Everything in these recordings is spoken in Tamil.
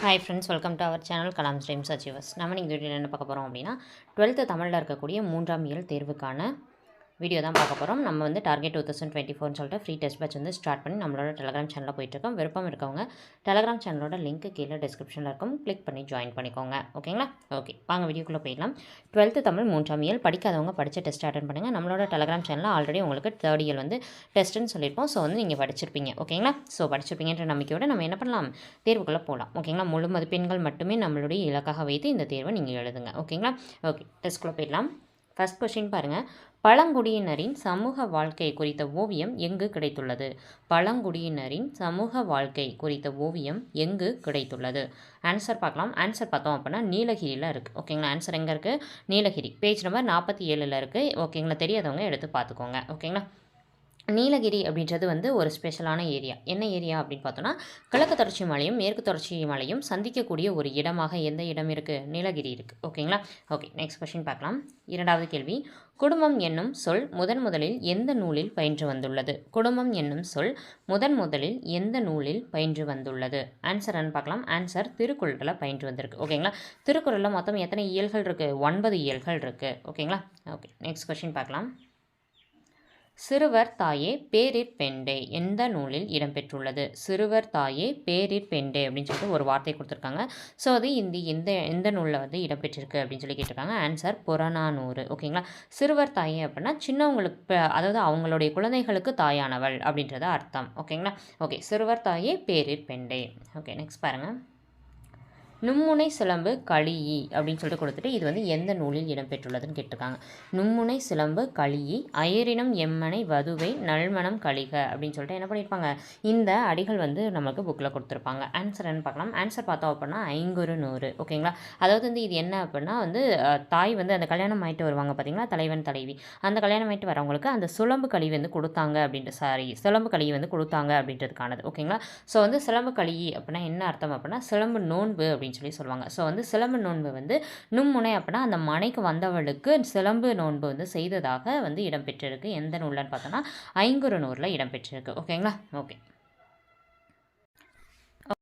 Hi friends welcome to our channel Kalam streams achievers நம்ம நீங்கள் என்ன பார்க்க போகிறோம் அப்படின்னா டுவெல்த்து தமிழில் இருக்கக்கூடிய மூன்றாம் இயல் தேர்வுக்கான வீடியோ தான் பார்க்க போகிறோம் நம்ம வந்து டார்கெட் டூ தௌசண்ட் டுவெண்ட்டி ஃபோர்னு சொல்லிட்டு ஃப்ரீ டெஸ்ட் பேட்ச் வந்து ஸ்டார்ட் பண்ணி நம்மளோட டெலகிராம் சேனலில் போயிட்டுருக்கோம். விருப்பம் இருக்கவங்க டெலகிராம் சேனலோட லிங்க் கீழே டிஸ்கிரிப்ஷனில் இருக்கும். கிளிக் பண்ணி ஜாயின் பண்ணிக்கோங்க. ஓகேங்களா ஓகே வாங்க வீடியோக்குள்ளே போயிடலாம். டுவெல்த்து தமிழ் மூன்றாம் இயல். படிக்காதவங்க படித்த டெஸ்ட் அட்டன் பண்ணுங்கள் நம்மளோட டெலகிராம் சேனலில் ஆல்ரெடி உங்களுக்கு தேர்ட் இயர் வந்து டெஸ்ட்டுன்னு சொல்லியிருப்போம். ஸோ வந்து நீங்கள் படிச்சிருப்பீங்க. ஓகேங்களா ஸோ படிச்சிருப்பீங்கன்ற நம்பிக்கையோட நம்ம என்ன பண்ணலாம்? தேர்வுக்குள்ளே போகலாம். ஓகேங்களா முழு மதிப்பெண்கள் மட்டுமே நம்மளுடைய இலக்காக வைத்து இந்த தேர்வை நீங்கள் எழுதுங்க. ஓகேங்களா ஓகே டெஸ்ட்குள்ளே போயிடலாம். ஃபஸ்ட் கொஷின் பாருங்கள் பழங்குடியினரின் சமூக வாழ்க்கை குறித்த ஓவியம் எங்கு கிடைத்துள்ளது? பழங்குடியினரின் சமூக வாழ்க்கை குறித்த ஓவியம் எங்கு கிடைத்துள்ளது? ஆன்சர் பார்க்கலாம். ஆன்சர் பார்த்தோம் அப்படின்னா நீலகிரியில் இருக்குது ஓகேங்களா ஆன்சர் எங்கே இருக்குது நீலகிரி. பேஜ் நம்பர் நாற்பத்தி ஏழில் இருக்குது ஓகேங்களா தெரியாதவங்க எடுத்து பார்த்துக்கோங்க. ஓகேங்களா நீலகிரி அப்படின்றது வந்து ஒரு ஸ்பெஷலான ஏரியா என்ன ஏரியா அப்படின்னு பார்த்தோன்னா கிழக்கு தொடர்ச்சி மலையும் மேற்கு தொடர்ச்சி மலையும் சந்திக்கக்கூடிய ஒரு இடமாக எந்த இடம் இருக்குது நீலகிரி இருக்குது ஓகேங்களா ஓகே நெக்ஸ்ட் கொஸ்டின் பார்க்கலாம். இரண்டாவது கேள்வி. குடும்பம் என்னும் சொல் முதன் முதலில் எந்த நூலில் பயின்று வந்துள்ளது? குடும்பம் என்னும் சொல் முதன் முதலில் எந்த நூலில் பயின்று வந்துள்ளது? ஆன்சர்னு பார்க்கலாம். ஆன்சர் திருக்குறளில் பயின்று வந்திருக்கு. ஓகேங்களா திருக்குறளில் மொத்தம் எத்தனை இயல்கள் இருக்குது ஒன்பது இயல்கள் இருக்குது ஓகேங்களா ஓகே நெக்ஸ்ட் கொஷின் பார்க்கலாம். சிறுவர் தாயே பேரிற் பெண்டே எந்த நூலில் இடம்பெற்றுள்ளது? சிறுவர் தாயே பேரிற் பெண்டே அப்படின்னு சொல்லிட்டு ஒரு வார்த்தை கொடுத்துருக்காங்க. ஸோ அது இந்த எந்த எந்த நூலில் வந்து இடம்பெற்றிருக்கு அப்படின்னு சொல்லி கேட்டிருக்காங்க. ஆன்சர் புறநானூறு ஓகேங்களா சிறுவர் தாயே அப்படின்னா சின்னவங்களுக்கு அதாவது அவங்களுடைய குழந்தைகளுக்கு தாயானவள் அப்படின்றத அர்த்தம் ஓகேங்களா ஓகே சிறுவர் தாயே பேரிற் பெண்டே. ஓகே நெக்ஸ்ட் பாருங்கள் நும்முனை சிலம்பு களியி அப்படின்னு சொல்லிட்டு கொடுத்துட்டு இது வந்து எந்த நூலில் இடம்பெற்றுள்ளதுன்னு கேட்டிருக்காங்க. நும்முனை சிலம்பு களியி அயரினம் எம்மனை வதுவை நல்மணம் கழிக அப்படின்னு சொல்லிட்டு என்ன பண்ணியிருப்பாங்க? இந்த அடிகள் வந்து நமக்கு புக்கில் கொடுத்துருப்பாங்க. ஆன்சர் என்ன பார்க்கலாம். ஆன்சர் பார்த்தோம் அப்படின்னா ஐங்குறு நூறு. ஓகேங்களா? அதாவது வந்து இது என்ன அப்படின்னா வந்து தாய் வந்து அந்த கல்யாணம் ஆகிட்டு வருவாங்க பார்த்தீங்களா? தலைவன் தலைவி. அந்த கல்யாணம் ஆகிட்டு வரவங்களுக்கு அந்த சுலம்பு களி வந்து கொடுத்தாங்க அப்படின்ற சாரி சிலம்பு களி வந்து கொடுத்தாங்க அப்படின்றதுக்கானது. ஓகேங்களா? ஸோ வந்து சிலம்பு களி அப்படின்னா என்ன அர்த்தம் அப்படின்னா சிலம்பு நோன்பு அப்படின்னு அப்படின்னு சொல்லி சொல்லுவாங்க. ஸோ வந்து சிலம்பு நோன்பு வந்து நும்முனை அப்படின்னா அந்த மனைக்கு வந்தவளுக்கு சிலம்பு நோன்பு வந்து செய்ததாக வந்து இடம்பெற்றிருக்கு. எந்த நூலன்னு பார்த்தோன்னா ஐங்குறு நூறில் இடம்பெற்றிருக்கு. ஓகேங்களா? ஓகே.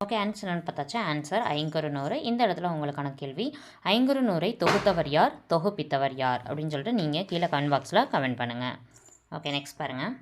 ஓகே ஆன்சர்னு பார்த்தாச்சா. Answer Ainkurunuru. இந்த இடத்துல உங்களுக்கான கேள்வி ஐங்குறு நூறை தொகுத்தவர் யார்? தொகுப்பித்தவர் யார்? அப்படின்னு சொல்லிட்டு நீங்கள் கீழே கமெண்ட் பாக்ஸில் கமெண்ட் பண்ணுங்கள் ஓகே நெக்ஸ்ட் பாருங்கள்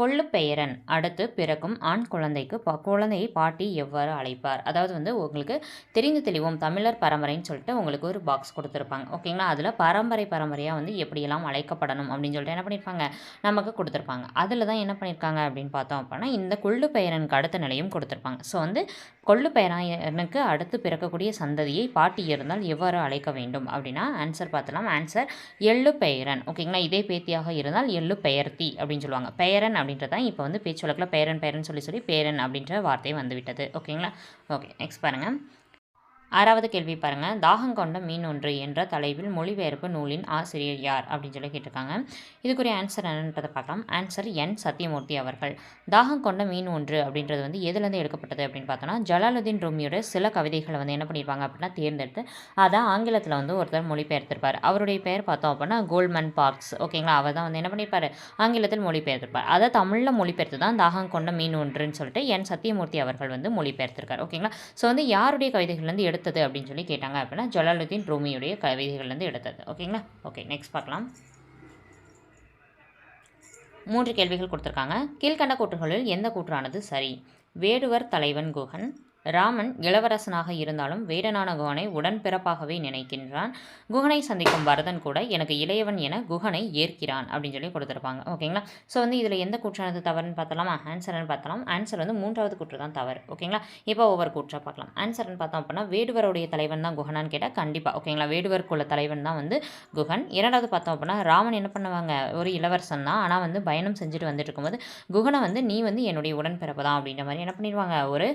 கொள்ளு பெயரன் அடுத்து பிறக்கும் ஆண் குழந்தைக்கு ப குழந்தையை பாட்டி எவ்வாறு அழைப்பார்? அதாவது வந்து உங்களுக்கு தெரிந்து தெளிவோம் தமிழர் பரம்பரைன்னு சொல்லிட்டு உங்களுக்கு ஒரு பாக்ஸ் கொடுத்துருப்பாங்க. ஓகேங்களா அதில் பரம்பரை பரம்பரையாக வந்து எப்படியெல்லாம் அழைக்கப்படணும் அப்படின்னு சொல்லிட்டு என்ன பண்ணியிருப்பாங்க நமக்கு கொடுத்துருப்பாங்க. அதில் தான் என்ன பண்ணியிருக்காங்க அப்படின்னு பார்த்தோம் அப்படின்னா இந்த கொள்ளு பெயரனுக்கு அடுத்த நிலையும் கொடுத்துருப்பாங்க. ஸோ வந்து கொள்ளு பெயரனுக்கு அடுத்து பிறக்கக்கூடிய சந்ததியை பாட்டி இருந்தால் எவ்வாறு அழைக்க வேண்டும் அப்படின்னா ஆன்சர் பார்த்தலாம் ஆன்சர் எள்ளு பெயரன். ஓகேங்களா இதே பேத்தியாக இருந்தால் எள்ளு பெயர்த்தி அப்படின்னு சொல்லுவாங்க. பெயரன் அப்படின்றதான் இப்போ வந்து பேச்சு வழக்கில் பேரன் பேரன் சொல்லி சொல்லி பேரன் அப்படின்ற வார்த்தை வந்துவிட்டது. ஓகேங்களா? ஓகே நெக்ஸ்ட் பாருங்கள் ஆறாவது கேள்வி பாருங்கள் தாகம் கொண்ட மீன் ஒன்று என்ற தலைவில் மொழிபெயர்ப்பு நூலின் ஆசிரியர் யார்? அப்படின்னு சொல்லி கேட்டிருக்காங்க. இதுக்குரிய ஆன்சர் என்னன்றதை பார்க்கலாம். ஆன்சர் என் சத்தியமூர்த்தி அவர்கள். தாகம் கொண்ட மீன் ஒன்று அப்படின்றது வந்து எதுலேருந்து எடுக்கப்பட்டது அப்படின்னு பார்த்தோன்னா ஜலாலுதீன் ரூமியோட சில கவிதைகளை வந்து என்ன பண்ணியிருப்பாங்க அப்படின்னா தேர்ந்தெடுத்து அதை ஆங்கிலத்தில் வந்து ஒருத்தர் மொழிபெயர்த்திருப்பார். அவருடைய பெயர் பார்த்தோம் அப்படின்னா கோல்மன் பார்க்ஸ். ஓகேங்களா? அவர் தான் வந்து என்ன பண்ணியிருப்பார்? ஆங்கிலத்தில் மொழிபெயர்த்திருப்பார். அதை தமிழில் மொழிபெயர்த்து தான் தாகம் கொண்ட மீன் ஒன்றுன்னு சொல்லிட்டு என் சத்தியமூர்த்தி அவர்கள் வந்து மொழிபெயர்த்திருக்கார். ஓகேங்களா? ஸோ வந்து யாருடைய கவிதைகள்லேருந்து எடுத்து எடுத்தது அப்படின்னு சொல்லி கேட்டாங்க அப்படின்னா ஜலாலுதீன் ரூமியுடைய கவிதைகள்லேருந்து எடுத்தது. ஓகேங்களா? ஓகே நெக்ஸ்ட் பார்க்கலாம். மூன்று கேள்விகள் கொடுத்துருக்காங்க. கீழ்கண்ட கூற்றுகளில் எந்த கூற்றானது சரி? வேடுவர் தலைவன் குகன் ராமன் இளவரசனாக இருந்தாலும் வேடனான குகனை உடன்பிறப்பாகவே நினைக்கின்றான். குகனை சந்திக்கும் பரதன் கூட எனக்கு இளையவன் என குகனை ஏற்கிறான் அப்படின்னு சொல்லி கொடுத்துருப்பாங்க. ஓகேங்களா? ஸோ வந்து இதில் எந்த கூற்றானது தவறுன்னு பார்த்தலாமா? ஆன்சர்னு பார்த்தலாம். ஆன்சர் வந்து மூன்றாவது கூற்று தான் தவறு. ஓகேங்களா? இப்போ ஒவ்வொரு கூற்றாக பார்க்கலாம். ஆன்சர்னு பார்த்தோம் அப்படின்னா வேடுவருடைய தலைவன் தான் குகனான்னு கேட்டால் கண்டிப்பாக ஓகேங்களா? வேடுவர் குல தலைவன் தான் வந்து குகன். இரண்டாவது பார்த்தோம் அப்படின்னா ராமன் என்ன பண்ணுவாங்க? ஒரு இளவரசன் தான். ஆனால் வந்து பயணம் செஞ்சுட்டு வந்துட்டு இருக்கும்போது குகனை வந்து நீ வந்து என்னுடைய உடன்பிறப்பு தான் அப்படின்ற மாதிரி என்ன பண்ணிடுவாங்க? ஒரு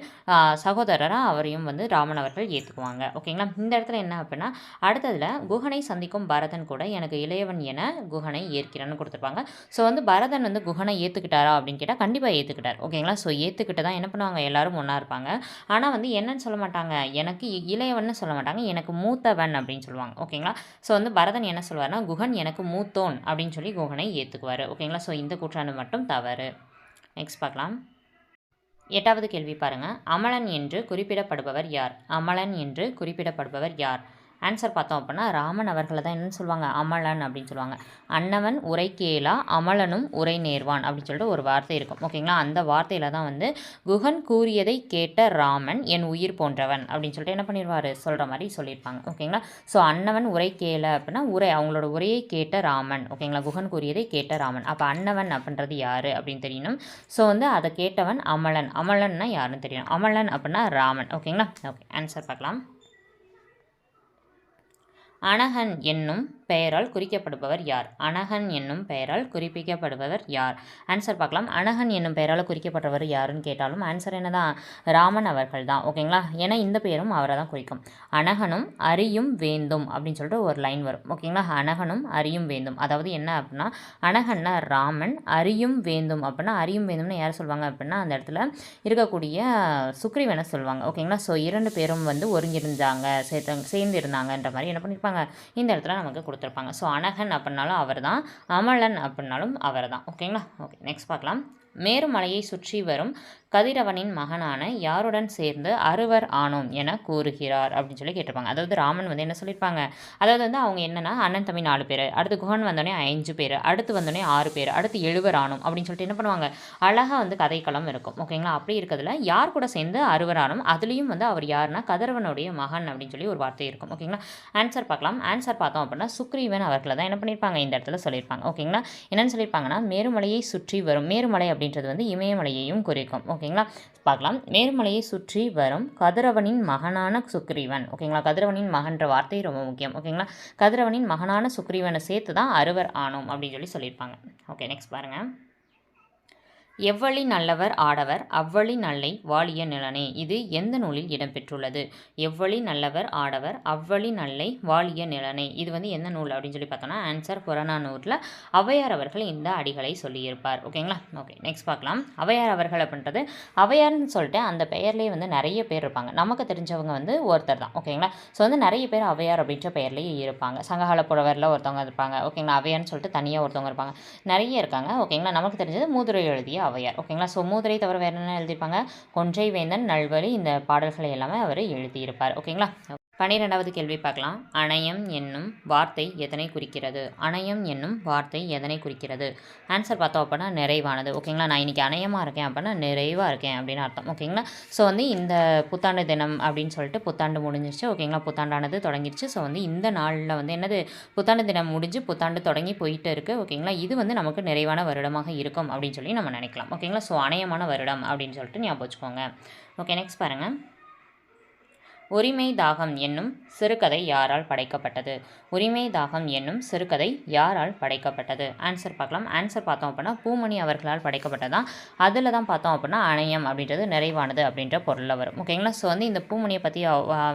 சகோதர சகோதரராக அவரையும் வந்து ராமன் அவர்கள் ஏற்றுக்குவாங்க ஓகேங்களா? இந்த இடத்துல என்ன அப்படின்னா அடுத்ததில் குஹனை சந்திக்கும் பரதன் கூட எனக்கு இளையவன் என குஹனை ஏற்கிறான்னு கொடுத்துருப்பாங்க. ஸோ வந்து பரதன் வந்து குஹனை ஏற்றுக்கிட்டாரா அப்படின்னு கேட்டால் கண்டிப்பாக ஏற்றுக்கிட்டார் ஓகேங்களா? ஸோ ஏற்றுக்கிட்டு தான் என்ன பண்ணுவாங்க? எல்லாரும் ஒன்றா இருப்பாங்க. ஆனால் வந்து என்னன்னு சொல்ல மாட்டாங்க. எனக்கு இளையவன் சொல்ல மாட்டாங்க. எனக்கு மூத்தவன் அப்படின்னு சொல்லுவாங்க. ஓகேங்களா? ஸோ வந்து பரதன் என்ன சொல்வார்னா குஹன் எனக்கு மூத்தோன் அப்படின்னு சொல்லி குஹனை ஏற்றுக்குவார் ஓகேங்களா? ஸோ இந்த கூற்றாண்டு மட்டும் தவறு. நெக்ஸ்ட் பார்க்கலாம். எட்டாவது கேள்வி பாருங்கள் அமலன் என்று குறிப்பிடப்படுபவர் யார்? அமலன் என்று குறிப்பிடப்படுபவர் யார்? ஆன்சர் பார்த்தோம் அப்படின்னா ராமன் அவர்களை தான் என்னென்னு சொல்லுவாங்க அமலன் அப்படின்னு சொல்லுவாங்க. அன்னவன் உரை கேளா அமலனும் உரை நேர்வான் அப்படின்னு சொல்லிட்டு ஒரு வார்த்தை இருக்கும். ஓகேங்களா? அந்த வார்த்தையில் தான் வந்து குகன் கூறியதை கேட்ட ராமன் என் உயிர் போன்றவன் அப்படின்னு சொல்லிட்டு என்ன பண்ணிடுவார் சொல்கிற மாதிரி சொல்லியிருப்பாங்க. ஓகேங்களா? ஸோ அன்னவன் உரை கேள அப்படின்னா உரை அவங்களோட உரையை கேட்ட ராமன். ஓகேங்களா? குகன் கூறியதை கேட்ட ராமன். அப்போ அன்னவன் அப்படின்றது யார் அப்படின்னு தெரியணும். ஸோ வந்து அதை கேட்டவன் அமலன். அமலன்னா யாருன்னு தெரியணும். அமலன் அப்படின்னா ராமன். ஓகேங்களா? ஓகே ஆன்சர் பார்க்கலாம். அனகன் என்னும் பெயரால் குறிக்கப்படுபவர் யார்? அனகன் என்னும் பெயரால் குறிப்பிக்கப்படுபவர் யார்? ஆன்சர் பார்க்கலாம். அனகன் என்னும் பெயரால் குறிக்கப்படுபவர் யாருன்னு கேட்டாலும் ஆன்சர் என்னதான்? ராமன் அவர்கள் தான். ஓகேங்களா ஏன்னா இந்த பெயரும் அவரை தான் குறிக்கும். அனகனும் அரியும் வேந்தும் அப்படின்னு சொல்லிட்டு ஒரு லைன் வரும். ஓகேங்களா அனகனும் அரியும் வேந்தும் அதாவது என்ன அப்படின்னா அனகன்னா ராமன் அரியும் வேந்தும் அப்படின்னா அரியும் வேந்தும்னு யார் சொல்லுவாங்க அப்படின்னா அந்த இடத்துல இருக்கக்கூடிய சுக்ரீவனை சொல்லுவாங்க. ஓகேங்களா ஸோ இரண்டு பேரும் வந்து ஒருங்கிருந்தாங்க சேர்த்து சேர்ந்து இருந்தாங்கன்ற மாதிரி என்ன பண்ணியிருப்பாங்க இந்த இடத்துல நமக்கு கொடுத்துருப்பாங்க. ஸோ அனகன் அப்படின்னாலும் அவர் தான் அமலன் அப்படின்னாலும் அவர் தான் ஓகேங்களா ஓகே நெக்ஸ்ட் பார்க்கலாம். மேருமலையை சுற்றி வரும் கதிரவனின் மகனான யாருடன் சேர்ந்து அறுவர் ஆனோம் என கூறுகிறார் அப்படின்னு சொல்லி கேட்டிருப்பாங்க. அதாவது ராமன் வந்து என்ன சொல்லியிருப்பாங்க? அதாவது வந்து அவங்க என்னன்னா அண்ணன் தம்பி நாலு பேர். அடுத்து குகன் வந்தோடனே அஞ்சு பேர். அடுத்து வந்தோடனே ஆறு பேர். அடுத்து எழுவர் ஆனோம் அப்படின்னு சொல்லிட்டு என்ன பண்ணுவாங்க? அழகாக வந்து கதைக்களம் இருக்கும். ஓகேங்களா அப்படி இருக்கிறதுல யார் கூட சேர்ந்து அறுவர் ஆனோம் அதுலேயும் வந்து அவர் யாருன்னா கதிரவனுடைய மகன் அப்படின்னு சொல்லி ஒரு வார்த்தை இருக்கும். ஓகேங்களா ஆன்சர் பார்க்கலாம். ஆன்சர் பார்த்தோம் அப்படின்னா சுக்ரீவன் அவர்களை தான் என்ன பண்ணியிருப்பாங்க? இந்த இடத்துல சொல்லியிருப்பாங்க. ஓகேங்களா என்னென்னு சொல்லியிருப்பாங்கன்னா மேருமலையை சுற்றி வரும். மேருமலை அப்படின்றது வந்து இமயமலையையும் குறிக்கும். ஓகேங்களா? பார்க்கலாம். மேர்மலையை சுற்றி வரும் கதிரவனின் மகனான சுக்ரீவன். ஓகேங்களா? கதிரவனின் மகன்ற வார்த்தை ரொம்ப முக்கியம். ஓகேங்களா? கதிரவனின் மகனான சுக்ரீவனை சேர்த்து தான் அறுவர் ஆனோம் அப்படின்னு சொல்லி சொல்லியிருப்பாங்க. ஓகே நெக்ஸ்ட் பாருங்கள் எவ்வழி நல்லவர் ஆடவர் அவ்வழி நல்லை வாழிய நிலனே. இது எந்த நூலில் இடம்பெற்றுள்ளது? எவ்வழி நல்லவர் ஆடவர் அவ்வழி நல்லை வாழிய நிலனே. இது வந்து எந்த நூல் அப்படின்னு சொல்லி பார்த்தோம்னா ஆன்சர் புறநானூரில் அவையார் அவர்கள் இந்த அடிகளை சொல்லியிருப்பார். ஓகேங்களா? ஓகே நெக்ஸ்ட் பார்க்கலாம். அவையார் அவர்கள் அப்படின்றது அவையார்னு சொல்லிட்டு அந்த பெயர்லேயே வந்து நிறைய பேர் இருப்பாங்க. நமக்கு தெரிஞ்சவங்க வந்து ஒருத்தர் தான். ஓகேங்களா? ஸோ வந்து நிறைய பேர் அவையார் அப்படின்ற பெயர்லேயே இருப்பாங்க. சங்ககால புலவரில் ஒருத்தவங்க இருப்பாங்க. ஓகேங்களா? அவையார்னு சொல்லிட்டு தனியாக ஒருத்தவங்க இருப்பாங்க. நிறைய இருக்காங்க. ஓகேங்களா? நமக்கு தெரிஞ்சது மூதுரை எழுதிய ஔவையார். ஓகேங்களா ஸோ மூதுரை தவிர வேறு என்ன எழுதியிருப்பாங்க? கொன்றை வேந்தன் நல்வழி இந்த பாடல்களை எல்லாமே அவர் எழுதியிருப்பார். ஓகேங்களா பன்னிரெண்டாவது கேள்வி பார்க்கலாம். அணையம் என்னும் வார்த்தை எதனை குறிக்கிறது? அணையம் என்னும் வார்த்தை எதனை குறிக்கிறது? ஆன்சர் பார்த்தோம் அப்படின்னா நிறைவானது. ஓகேங்களா? நான் இன்றைக்கி அணையமாக இருக்கேன் அப்படின்னா நிறைவாக இருக்கேன் அப்படின்னு அர்த்தம். ஓகேங்களா? ஸோ வந்து இந்த புத்தாண்டு தினம் அப்படின்னு சொல்லிட்டு புத்தாண்டு முடிஞ்சிருச்சு. ஓகேங்களா? புத்தாண்டானது தொடங்கிடுச்சு ஸோ வந்து இந்த நாளில் வந்து என்னது? புத்தாண்டு தினம் முடிஞ்சு புத்தாண்டு தொடங்கி போயிட்டு இருக்குது ஓகேங்களா? இது வந்து நமக்கு நிறைவான வருடமாக இருக்கும் அப்படின்னு சொல்லி நம்ம நினைக்கலாம். ஓகேங்களா? ஸோ அணையமான வருடம் அப்படின்னு சொல்லிட்டு ஞாபகம் வச்சுக்கோங்க. ஓகே நெக்ஸ்ட் பாருங்கள் உரிமை தாகம் என்னும் சிறுகதை யாரால் படைக்கப்பட்டது? உரிமை தாகம் என்னும் சிறுகதை யாரால் படைக்கப்பட்டது? ஆன்சர் பார்க்கலாம். ஆன்சர் பார்த்தோம் அப்படின்னா பூமணி அவர்களால் படைக்கப்பட்டதான் அதில் தான் பார்த்தோம் அப்படின்னா அணையம் அப்படின்றது நிறைவானது அப்படின்ற பொருளில் வரும். ஓகேங்களா ஸோ வந்து இந்த பூமணியை பற்றி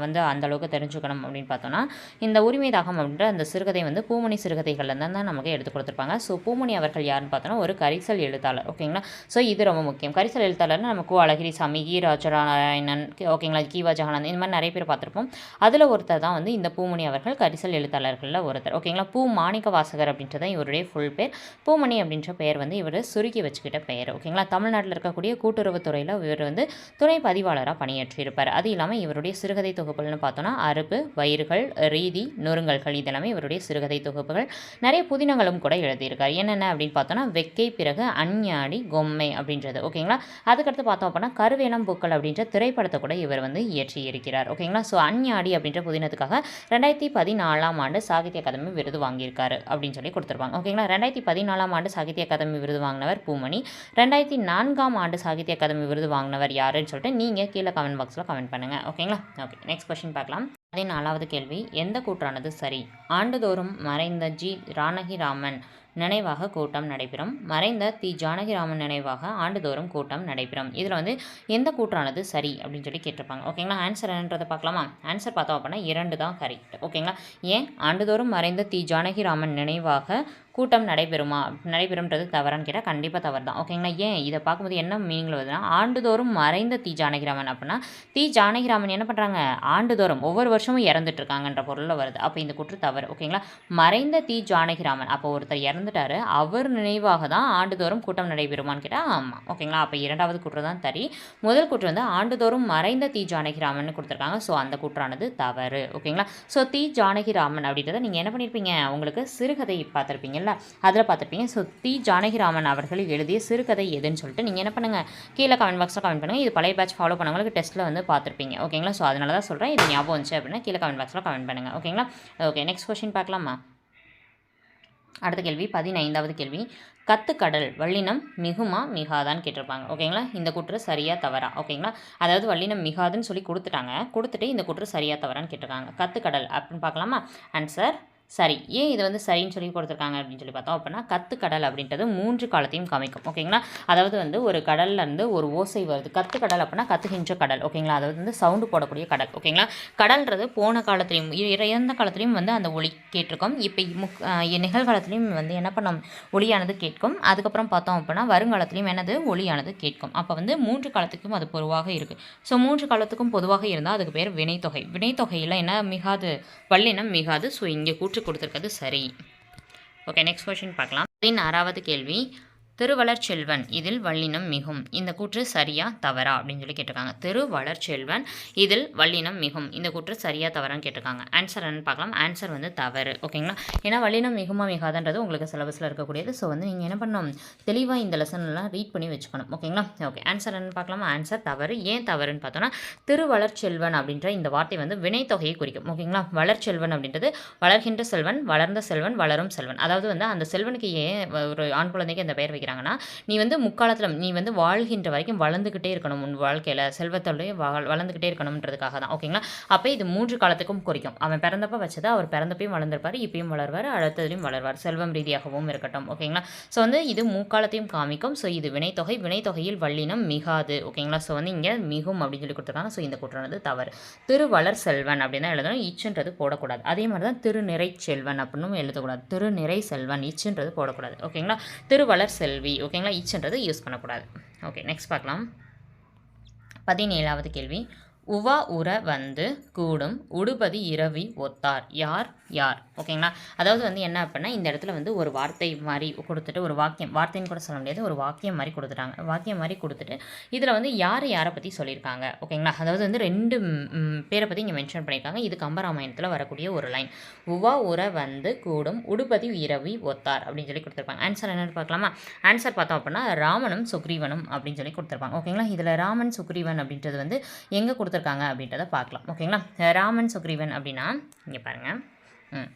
வந்து அந்தளவுக்கு தெரிஞ்சுக்கணும் அப்படின்னு பார்த்தோன்னா இந்த உரிமை தாகம் அப்படின்ற அந்த சிறுகதை வந்து பூமணி சிறுகதைகள்ல தான் தான் நமக்கு எடுத்து கொடுத்துருப்பாங்க. ஸோ பூமணி அவர்கள் யாருன்னு பார்த்தோன்னா ஒரு கரிசல் எழுத்தாளர். ஓகேங்களா ஸோ இது ரொம்ப முக்கியம். கரிசல் எழுத்தாளர்னா நம்ம அழகிரி சாமி கி ராஜநாராயணன் ஓகேங்களா கி வாஜகானந்த் இந்த மாதிரி நிறைய பேர் பார்த்துருப்போம். அதில் ஒருத்தர் தான் வந்து இந்த பூமணி அவர்கள் கரிசல் எழுத்தாளர்களில் ஒருத்தர். ஓகேங்களா பூ மாணிக்க வாசகர் அப்படின்றது தான் இவருடைய ஃபுல் பேர். பூமணி அப்படின்ற பெயர் வந்து இவர் சுருக்கி வச்சுக்கிட்ட பெயர். ஓகேங்களா தமிழ்நாட்டில் இருக்கக்கூடிய கூட்டுறவுத்துறையில் இவர் வந்து துணை பதிவாளராக பணியாற்றியிருப்பார். அது இல்லாமல் இவருடைய சிறுகதை தொகுப்புகள்னு பார்த்தோன்னா அறுப்பு வயிறுகள் ரீதி நொறுங்கல்கள் இதெல்லாமே இவருடைய சிறுகதை தொகுப்புகள். நிறைய புதினங்களும் கூட எழுதியிருக்கார். என்னென்ன அப்படின்னு பார்த்தோன்னா வெக்கை பிறகு அஞ்ஞாடி பொம்மை அப்படின்றது. ஓகேங்களா அதுக்கடுத்து பார்த்தோம் அப்படின்னா கருவேலம் பூக்கள் அப்படின்ற திரைப்படத்தை கூட இவர் வந்து இயற்றி இருக்கிறார் ஓகேங்களா? ஸோ அந்நாடி அப்படின்ற புதினத்துக்காக ரெண்டாயிரத்தி பதினாலாம் ஆண்டு சாகித்ய அகாதமி விருது வாங்கியிருக்காரு அப்படின்னு சொல்லி கொடுத்துருப்பாங்க ஓகேங்களா? ரெண்டாயிரத்தி பதினாலாம் ஆண்டு சாகித்ய அகாதமி விருது வாங்கினவர் பூமணி. ரெண்டாயிரத்தி நான்காம் ஆண்டு சாகித்ய அகாதமி விருது வாங்கினவர் யாருன்னு சொல்லிட்டு நீங்கள் கீழே கமெண்ட் பாக்ஸில் கமெண்ட் பண்ணுங்கள் ஓகேங்களா? ஓகே நெக்ஸ்ட் கொஸ்டின் பார்க்கலாம். பதினாலாவது கேள்வி எந்த கூற்றானது சரி? ஆண்டுதோறும் மறைந்த ஜி. ராணகிராமன் நினைவாக கூட்டம் நடைபெறும். மறைந்த தி. ஜானகிராமன் நினைவாக ஆண்டுதோறும் கூட்டம் நடைபெறும். இதில் வந்து எந்த கூற்றானது சரி அப்படின்னு சொல்லி கேட்டிருப்பாங்க. ஓகேங்களா? ஆன்சர் என்னன்றதை பார்க்கலாமா? ஆன்சர் பார்த்தோம் அப்படின்னா இரண்டு தான் கரெக்ட் ஓகேங்களா? ஏன்? ஆண்டுதோறும் மறைந்த தி. ஜானகிராமன் நினைவாக கூட்டம் நடைபெறுமா? நடைபெறும்ன்றது தவறான்னு கேட்டால் கண்டிப்பாக தவறு தான் ஓகேங்களா? ஏன் இதை பார்க்கும்போது என்ன மீனிங்கில் வருதுன்னா ஆண்டுதோறும் மறைந்த தி ஜானகிராமன் அப்படின்னா தி ஜானகிராமன் என்ன பண்ணுறாங்க ஆண்டுதோறும் ஒவ்வொரு வருஷமும் இறந்துட்டுருக்காங்கன்ற பொருளில் வருது. அப்போ இந்த குற்று தவறு. ஓகேங்களா? மறைந்த தி ஜானகிராமன். அப்போ ஒருத்தர் இறந்துட்டாரு. அவர் நினைவாக தான் ஆண்டுதோறும் கூட்டம் நடைபெறுமான்னு கேட்டால் ஆமாம் ஓகேங்களா? அப்போ இரண்டாவது குற்று தான் தரி முதல் குற்று வந்து ஆண்டுதோறும் மறைந்த தி ஜானகிராமன் கொடுத்துருக்காங்க. ஸோ அந்த குற்றானது தவறு. ஓகேங்களா? ஸோ தி ஜானகிராமன் அப்படின்றத நீங்கள் என்ன பண்ணியிருப்பீங்க உங்களுக்கு சிறுகதை பார்த்துருப்பீங்கல்ல? அதில் பார்த்துருப்பீங்க. ஸோ தி ஜானகிராமன் அவர்கள் எழுதிய சிறுகதை எதுன்னு சொல்லிட்டு நீங்கள் என்ன பண்ணுங்கள் கீழே கமெண்ட் பாக்ஸில் கமெண்ட் பண்ணுங்கள் இது பழைய பேட்ச் ஃபாலோ பண்ணவங்களுக்கு டெஸ்ட்டில் வந்து பார்த்துருப்பீங்க. ஓகேங்களா ஸோ அதனால தான் சொல்கிறேன் இது ஞாபகம் வந்துச்சு அப்படின்னா கீழே கமெண்ட் பாக்ஸில் கமெண்ட் பண்ணுங்கள் ஓகேங்களா ஓகே நெக்ஸ்ட் கொஸ்டின் பார்க்கலாமா? அடுத்த கேள்வி பதினைந்தாவது கேள்வி. கத்துக்கடல் வல்லினம் மிகுமா மிகாதான்னு கேட்டிருப்பாங்க. ஓகேங்களா இந்த குற்று சரியாக தவறா? ஓகேங்களா அதாவது வல்லினம் மிகாதுன்னு சொல்லி கொடுத்துட்டாங்க. கொடுத்துட்டு இந்த குற்று சரியாக தவறான்னு கேட்டிருக்காங்க. கத்துக்கடல் அப்படின்னு பார்க்கலாமா? ஆன்சர் சரி ஏன் இது வந்து சரின்னு சொல்லி கொடுத்துருக்காங்க அப்படின்னு சொல்லி பார்த்தோம் அப்படின்னா கத்துக்கடல் அப்படின்றது மூன்று காலத்தையும் காமிக்கும். ஓகேங்களா? அதாவது வந்து ஒரு கடல்லேருந்து ஒரு ஓசை வருது. கத்துக்கடல் அப்படின்னா கத்துகின்ற கடல். ஓகேங்களா? அதாவது வந்து சவுண்டு போடக்கூடிய கடல். ஓகேங்களா? கடல்ன்றது போன காலத்துலேயும் இறந்த காலத்துலேயும் வந்து அந்த ஒளி கேட்டிருக்கோம். இப்போ முக் நிகழ்காலத்துலேயும் வந்து என்ன பண்ணோம்? ஒளியானது கேட்கும். அதுக்கப்புறம் பார்த்தோம் அப்படின்னா வருங்காலத்துலேயும் என்னது? ஒளியானது கேட்கும். அப்போ வந்து மூன்று காலத்துக்கும் அது பொதுவாக இருக்குது ஸோ மூன்று காலத்துக்கும் பொதுவாக இருந்தால் அதுக்கு பேர் வினைத்தொகை. வினைத்தொகையில் என்ன? மிகாது வல்லினம் மிகாது. ஸோ இங்கே கூற்று கொடுத்துருக்கிறது சரி. ஓகே நெக்ஸ்ட் கொஷின் பார்க்கலாம். ஆறாவது கேள்வி. திருவளர்ச்செல்வன் இதில் வல்லினம் மிகும். இந்த கூற்று சரியா தவறா? அப்படின்னு சொல்லி கேட்டிருக்காங்க. திருவளர்ச்செல்வன் இதில் வல்லினம் மிகும். இந்த கூற்று சரியா தவறான்னு கேட்டிருக்காங்க. ஆன்சர் என்னன்னு பார்க்கலாம். ஆன்சர் வந்து தவறு. ஓகேங்களா? ஏன்னா வல்லினம் மிகுமா மிகாதுன்றது உங்களுக்கு சிலபஸில் இருக்கக்கூடியது. ஸோ வந்து நீங்கள் என்ன பண்ணணும்? தெளிவாக இந்த லெசன்லாம் ரீட் பண்ணி வச்சுக்கணும். ஓகேங்களா? ஓகே ஆன்சர் என்னன்னு பார்க்கலாமா. ஆன்சர் தவறு. ஏன் தவறுன்னு பார்த்தோன்னா திருவளர்ச்செல்வன் அப்படின்ற இந்த வார்த்தை வந்து வினைத்தொகையை குறிக்கும். ஓகேங்களா? வளர்ச்செல்வன் அப்படின்றது வளர்கின்ற செல்வன் வளர்ந்த செல்வன் வளரும் செல்வன். அதாவது வந்து அந்த செல்வனுக்கு ஏன் ஒரு ஆண் குழந்தைக்கு அந்த பெயர் நினைக்கிறாங்கன்னா நீ வந்து முக்காலத்தில் நீ வந்து வாழ்கின்ற வரைக்கும் வளர்ந்துக்கிட்டே இருக்கணும் உன் வாழ்க்கையில். செல்வத்தோடய வளர்ந்துக்கிட்டே இருக்கணுன்றதுக்காக தான். ஓகேங்களா? அப்போ இது மூன்று காலத்துக்கும் குறிக்கும். அவன் பிறந்தப்ப வச்சதா அவர் பிறந்தப்பையும் வளர்ந்துருப்பார் இப்பயும் வளர்வார் அடுத்ததுலையும் வளர்வார். செல்வம் ரீதியாகவும் இருக்கட்டும். ஓகேங்களா? ஸோ வந்து இது முக்காலத்தையும் காமிக்கும். ஸோ இது வினைத்தொகை வினைத்தொகையில் வள்ளினம் மிகாது. ஓகேங்களா? ஸோ வந்து இங்கே மிகும் அப்படின்னு சொல்லி கொடுத்துருக்காங்க. ஸோ இந்த குற்றானது தவறு. திருவளர் செல்வன் அப்படின்னு தான் எழுதணும். இச்சுன்றது போடக்கூடாது. அதே மாதிரி தான் திருநிறை செல்வன் அப்படின்னு எழுதக்கூடாது. திருநிறை செல்வன் இச்சுன்றது போடக்கூடாது. ஓகேங்களா? திருவளர் கேள்வி ஓகேங்களா இச்சுன்றது யூஸ் பண்ணக்கூடாது. ஓகே நெக்ஸ்ட் பார்க்கலாம். பதினேழாவது கேள்வி. உவா உற வந்து கூடும் உடுபதி இரவி ஒத்தார். யார்? யார்? ஓகேங்களா? அதாவது வந்து என்ன அப்படின்னா இந்த இடத்துல வந்து ஒரு வார்த்தை மாதிரி கொடுத்துட்டு ஒரு வாக்கியம் வார்த்தைன்னு கூட சொல்ல முடியாது ஒரு வாக்கியம் மாதிரி கொடுத்துட்டாங்க. வாக்கியம் மாதிரி கொடுத்துட்டு இதில் வந்து யார் யாரை பற்றி சொல்லியிருக்காங்க? ஓகேங்களா? அதாவது வந்து ரெண்டு பேரை பற்றி இங்கே மென்ஷன் பண்ணியிருக்காங்க. இது கம்பராமாயணத்தில் வரக்கூடிய ஒரு லைன் உவா உரை வந்து கூடும் உடுபதி இரவி ஒத்தார் அப்படின்னு சொல்லி கொடுத்துருப்பாங்க. ஆன்சர் என்னன்னு பார்க்கலாமா? ஆன்சர் பார்த்தோம் அப்படின்னா ராமனும் சுக்ரீவனும் அப்படின்னு சொல்லி கொடுத்துருப்பாங்க. ஓகேங்களா? இதில் ராமன் சுக்ரீவன் அப்படின்றது வந்து எங்கே கொடுத்துருக்காங்க அப்படின்றத பார்க்கலாம். ஓகேங்களா? ராமன் சுக்ரீவன் அப்படின்னா இங்கே பாருங்கள் ம்.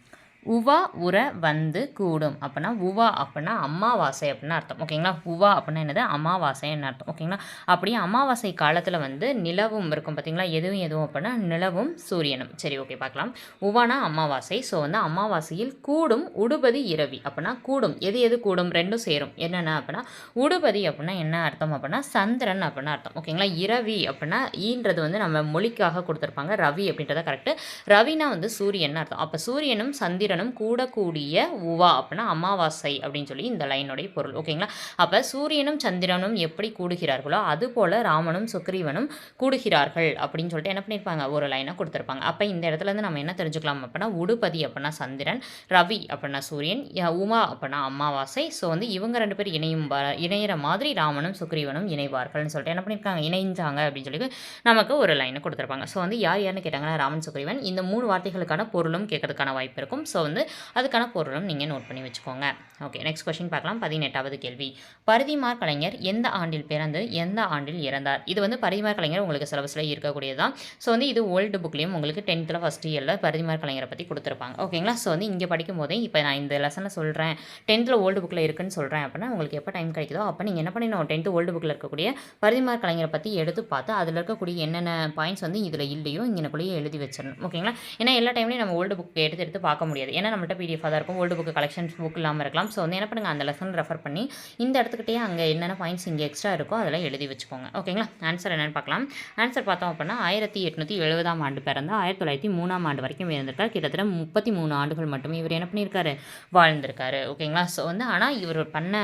உவா உற வந்து கூடும். அப்படின்னா உவா அப்படின்னா அமாவாசை அப்படின்னு அர்த்தம். ஓகேங்களா? உவா அப்படின்னா என்னது? அமாவாசைன்னு அர்த்தம். ஓகேங்களா? அப்படியே அமாவாசை காலத்தில் வந்து நிலவும் இருக்கும் பார்த்தீங்களா எதுவும் எதுவும் அப்படின்னா நிலவும் சூரியனும். சரி ஓகே பார்க்கலாம். உவானா அமாவாசை. ஸோ வந்து அமாவாசையில் கூடும் உடுபதி இரவி அப்படின்னா கூடும். எது எது கூடும்? ரெண்டும் சேரும். என்னென்ன அப்படின்னா உடுபதி அப்படின்னா என்ன அர்த்தம் அப்படின்னா சந்திரன் அப்படின்னு அர்த்தம். ஓகேங்களா? இரவி அப்படின்னா ஈன்றது வந்து நம்ம மொழிக்காக கொடுத்துருப்பாங்க. ரவி அப்படின்றத கரெக்டு ரவினா வந்து சூரியன் அர்த்தம். அப்போ சூரியனும் சந்திரனும் கூடக்கூடிய உவா அப்படின்னா அமாவாசை அப்படின்னு சொல்லி இந்த லைனுடைய பொருள். ஓகேங்களா? அப்போ சூரியனும் சந்திரனும் எப்படி கூடுகிறார்களோ அதுபோல் ராமனும் சுக்ரீவனும் கூடுகிறார்கள் அப்படின்னு சொல்லிட்டு என்ன பண்ணியிருப்பாங்க ஒரு லைனை கொடுத்துருப்பாங்க. அப்போ இந்த இடத்துல இருந்து நம்ம என்ன தெரிஞ்சுக்கலாம் அப்படின்னா உடுபதி அப்படின்னா சந்திரன் ரவி அப்படின்னா சூரியன் உமா அப்படின்னா அமாவாசை. ஸோ வந்து இவங்க ரெண்டு பேர் இணையும் இணையிற மாதிரி ராமனும் சுக்ரீவனும் இணைவார்கள்னு சொல்லிட்டு என்ன பண்ணியிருக்காங்க இணைஞ்சாங்க அப்படின்னு சொல்லி நமக்கு ஒரு லைனை கொடுத்துருப்பாங்க. ஸோ வந்து யார் யாருன்னு கேட்டாங்கன்னா ராமன் சுக்ரீவன். இந்த மூணு வார்த்தைகளுக்கான பொருளும் கேட்கறதுக்கான வாய்ப்பு இருக்கும். ஸோ வந்து அதுக்கான பொருளும் நீங்கள் நோட் பண்ணி வச்சுக்கோங்க. ஓகே நெக்ஸ்ட் கொஸ்டின் பார்க்கலாம். பதினெட்டாவது கேள்வி. பரிதிமார் கலைஞர் எந்த ஆண்டில் பிறந்து எந்த ஆண்டில் இறந்தார்? இது வந்து பரிதிமார் கலைஞர் உங்களுக்கு சிலபஸில் இருக்கக்கூடியது தான். ஸோ வந்து இது ஓல்டு புக்லேயும் உங்களுக்கு டென்த்தில் ஃபஸ்ட் இயரில் பரிதிமார் கலைஞரை பற்றி கொடுத்துருப்பாங்க. ஓகேங்களா ஸோ வந்து இங்கே படிக்கும் போதே இப்போ நான் இந்த லெசனில் சொல்கிறேன் டென்த்தில் ஓல்டு புக்கில் இருக்குன்னு சொல்கிறேன் அப்படின்னா உங்களுக்கு எப்போ டைம் கிடைக்குதோ அப்போ நீங்கள் என்ன பண்ணணும்? டென்த்து ஓல்டு புக்கில் இருக்கக்கூடிய பரிதிமார் கலைஞரை பற்றி எடுத்து பார்த்து அதில் இருக்கக்கூடிய என்னென்ன பாயிண்ட்ஸ் வந்து இதில் இல்லையோ இங்கனக்குள்ளேயே எழுதி வச்சிடணும். ஓகேங்களா ஏன்னா எல்லா டைம்லையும் நம்ம ஓல்டு புக் எடுத்து எடுத்து பார்க்க முடியாது. ஏன்னா நம்மள்ட்ட பிடிஎஃபாக தான் இருக்கும். ஓல்டு புக் கலெக்ஷன்ஸ் புக் இல்லாமல் இருக்கலாம். ஸோ வந்து என்ன பண்ணுங்கள் அந்த லெசன் ரெஃபர் பண்ணி இந்த இடத்துக்கிட்டே அங்கே என்னென்ன பாயிண்ட்ஸ் இங்கே எக்ஸ்ட்ரா இருக்கோ அதெல்லாம் எழுதி வச்சுக்கோங்க. ஓகேங்களா ஆன்சர் என்னென்னு பார்க்கலாம். ஆன்சர் பார்த்தோம் அப்படின்னா ஆயிரத்தி எட்நூற்றி எழுபதாம் ஆண்டு பிறந்து ஆயிரத்தி தொள்ளாயிரத்தி மூணாம் ஆண்டு வரைக்கும் இருந்திருக்கார் கிட்டத்தட்ட முப்பத்தி மூணு ஆண்டுகள் மட்டுமே இவர் என்ன பண்ணியிருக்காரு? வாழ்ந்திருக்காரு. ஓகேங்களா ஸோ வந்து ஆனால் இவர் பண்ண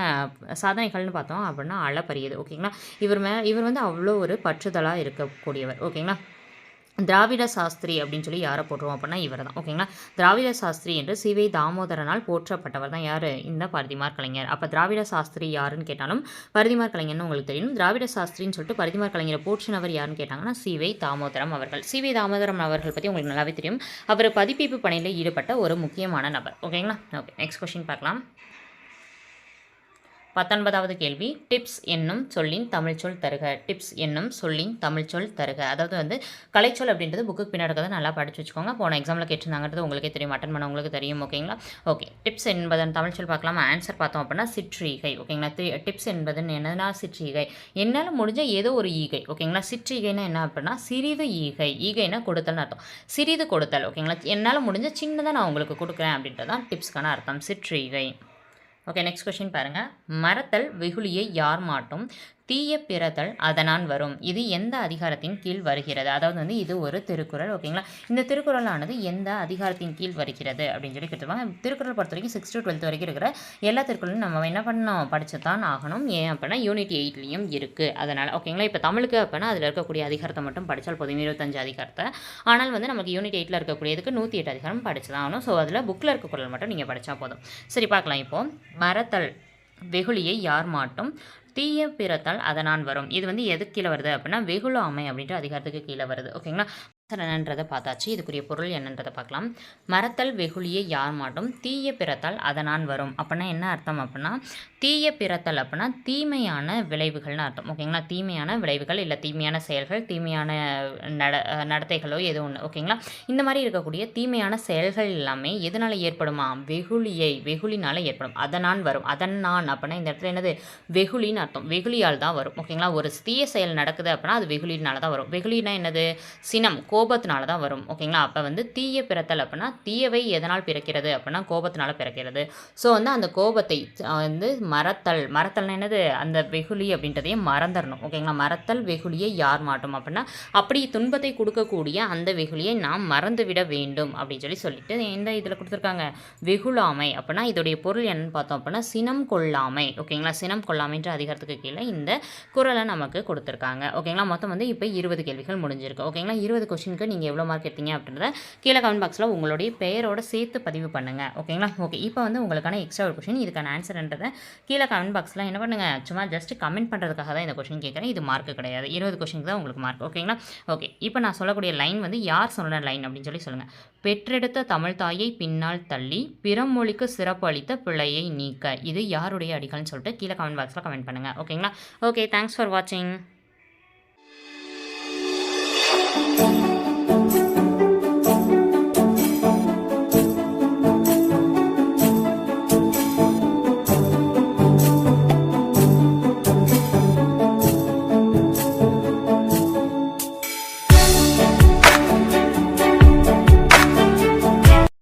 சாதனைகள்னு பார்த்தோம் அப்படின்னா அளப்பரியது. ஓகேங்களா இவர் மே இவர் வந்து அவ்வளோ ஒரு பற்றுதலாக இருக்கக்கூடியவர். ஓகேங்களா திராவிட சாஸ்திரி அப்படின்னு சொல்லி யாரை போட்டுருவோம் அப்படின்னா இவர் தான் ஓகேங்களா? திராவிட சாஸ்திரி என்று சிவை தாமோதரனால் போற்றப்பட்டவர் தான் யார்? இந்த பரதிமார் கலைஞர். அப்போ திராவிட சாஸ்திரி யாருன்னு கேட்டாலும் பரதிமார் கலைஞர்னு உங்களுக்கு தெரியும். திராவிட சாஸ்திரின்னு சொல்லிட்டு பரதிமார் கலைஞரை போற்றினவர் யாருன்னு கேட்டாங்கன்னா சிவை தாமோதரம் அவர்கள். சிவை தாமோதரம் அவர்கள் பற்றி உங்களுக்கு நல்லாவே தெரியும். அவர் பதிப்பிப்பு பணியில் ஈடுபட்ட ஒரு முக்கியமான நபர். ஓகேங்களா? ஓகே நெக்ஸ்ட் கொஸ்டின் பார்க்கலாம். பத்தொன்பதாவது கேள்வி. டிப்ஸ் என்னும் சொல்லின் தமிழ்ச்சொல் தருக. டிப்ஸ் என்னும் சொல்லின் தமிழ்ச்சொல் தருக. அதாவது வந்து கலைச்சொல் அப்படின்றது புக்கு பின்னாடி இருக்கிறத நல்லா படிச்சு வச்சுக்கோங்க. போன எக்ஸாமில் கேட்டிருந்தாங்கிறது உங்களுக்கே தெரியும். அட்டன் பண்ண உங்களுக்கு தெரியும் ஓகேங்களா ஓகே டிப்ஸ் என்பதன் தமிழ்ச்சொல் பார்க்கலாமா? ஆன்சர் பார்த்தோம் அப்படின்னா சிற்றீகை. ஓகேங்களா டிப்ஸ் என்பதுன்னு என்னன்னா சிற்றீகை. என்னால் முடிஞ்ச ஏதோ ஒரு ஈகை. ஓகேங்களா சிற்றீகைன்னா என்ன அப்படின்னா சிறிது ஈகை. ஈகைனா கொடுத்தல்னு அர்த்தம். சிறிது கொடுத்தல். ஓகேங்களா என்னால் முடிஞ்ச சின்னதாக நான் உங்களுக்கு கொடுக்குறேன் அப்படின்றது தான் டிப்ஸ்க்கான அர்த்தம். சிற்றீகை. ஓகே நெக்ஸ்ட் கொஷின் பாருங்கள் மரத்தல் வெகுளியை யார் மாட்டும்? தீய பிறத்தல் அதனான் வரும். இது எந்த அதிகாரத்தின் கீழ் வருகிறது? அதாவது வந்து இது ஒரு திருக்குறள் ஓகேங்களா? இந்த திருக்குறளானது எந்த அதிகாரத்தின் கீழ் வருகிறது அப்படின்னு சொல்லி கேட்டுருவாங்க திருக்குறள் பொறுத்த வரைக்கும் சிக்ஸ் டு டுவெல்த் வரைக்கும் இருக்கிற எல்லா திருக்குறளும் நம்ம என்ன பண்ணோம் படித்து தான் ஆகணும். ஏன் அப்படின்னா யூனிட் எயிட்லேயும் இருக்குது அதனால் ஓகேங்களா? இப்போ தமிழுக்கு அப்படின்னா அதில் இருக்கக்கூடிய அதிகாரத்தை மட்டும் படித்தால் போதும். இருபத்தஞ்சு அதிகாரத்தை. ஆனால் வந்து நமக்கு யூனிட் எயிட்டில் இருக்கக்கூடியதுக்கு நூற்றி எட்டு அதிகாரம் படிச்சு தான் ஆகணும். ஸோ அதில் புக்கில் இருக்க குரல் மட்டும் நீங்கள் படித்தா போதும். சரி பார்க்கலாம் இப்போது மரத்தல் வெகுளியை யார் மாட்டும்? தீய பிறத்தால் அதனான் வரும். இது வந்து எதுக்கு கீழே வருது அப்படின்னா வெகுளாமை அப்படின்ற அதிகாரத்துக்கு கீழே வருது. ஓகேங்களா? என்னன்றதை பார்த்தாச்சு. இதுக்குரிய பொருள் என்னன்றதை பார்க்கலாம். மரத்தல் வெகுளியை யார் மாட்டும்? தீய பிறத்தால் அதனான் வரும். அப்படின்னா என்ன அர்த்தம் அப்படின்னா தீய பிறத்தல் அப்படின்னா தீமையான விளைவுகள்னு அர்த்தம். ஓகேங்களா தீமையான விளைவுகள் இல்லை தீமையான செயல்கள் தீமையான நட நடத்தைகளோ எது ஒன்று ஓகேங்களா இந்த மாதிரி இருக்கக்கூடிய தீமையான செயல்கள் எல்லாமே எதனால் ஏற்படுமா? வெகுளியை வெகுளினால் ஏற்படும். அதனான் வரும். அதன் நான் அப்படின்னா இந்த இடத்துல என்னது? வெகுளின்னு அர்த்தம். வெகுளியால் தான் வரும். ஓகேங்களா ஒரு தீய செயல் நடக்குது அப்படின்னா அது வெகுளினால தான் வரும். வெகுளினா என்னது? சினம் கோபத்தினால தான் வரும் ஓகேங்களா? அப்போ வந்து தீய பிறத்தல் அப்படின்னா தீயவை எதனால் பிறக்கிறது அப்படின்னா கோபத்தினால பிறக்கிறது. ஸோ வந்து அந்த கோபத்தை வந்து மரத்தல் மரத்தல்னா என்னது? அந்த வெகுளி அப்படின்றதையும் மறந்துடணும் ஓகேங்களா? மரத்தல் வெகுளியை யார் மாட்டோம் அப்படின்னா அப்படி துன்பத்தை கொடுக்கக்கூடிய அந்த வெகுளியை நாம் மறந்து விட வேண்டும் அப்படின்னு சொல்லி சொல்லிட்டு எந்த இதில் கொடுத்துருக்காங்க. வெகுளாமை அப்படின்னா இதோடைய பொருள் என்னன்னு பார்த்தோம் அப்படின்னா சினம் கொள்ளாமை ஓகேங்களா? சினம் கொள்ளாமைன்ற அதிகாரத்துக்கு கீழே இந்த குரலை நமக்கு கொடுத்துருக்காங்க ஓகேங்களா? மொத்தம் வந்து இப்போ இருபது கேள்விகள் முடிஞ்சிருக்கு ஓகேங்களா? இருபது கொஸ்டின் கொஷினுக்கு நீங்கள் எவ்வளோ மார்க் எடுத்தீங்க அப்படின்றத கீழே கமெண்ட் பாக்ஸில் உங்களுடைய பெயரோட சேர்த்து பதிவு பண்ணுங்கள் ஓகேங்களா ஓகே இப்போ வந்து உங்களுக்கான எக்ஸ்ட்ரா ஒரு கொஷின் இதுக்கான ஆன்சர்ன்றதை கீழே கமெண்ட் பாக்ஸில் என்ன பண்ணுங்கள் சும்மா ஜஸ்ட் கமெண்ட் பண்ணுறதுக்காக தான் இந்த கொஷின் கேட்குறேன். இது மார்க் கிடையாது. இருபது கொஷினுக்கு தான் உங்களுக்கு மார்க் ஓகேங்களா ஓகே இப்போ நான் சொல்லக்கூடிய லைன் வந்து யார் சொன்ன லைன் அப்படின்னு சொல்லி சொல்லுங்கள் பெற்றெடுத்த தமிழ் தாயை பின்னால் தள்ளி பிறமொழிக்கு சிறப்பு அளித்த பிழையை நீக்க. இது யாருடைய அடிகள்னு சொல்லிட்டு கீழே கமெண்ட் பாக்ஸில் கமெண்ட் பண்ணுங்கள் ஓகேங்களா ஓகே தேங்க்ஸ் ஃபார் வாட்சிங்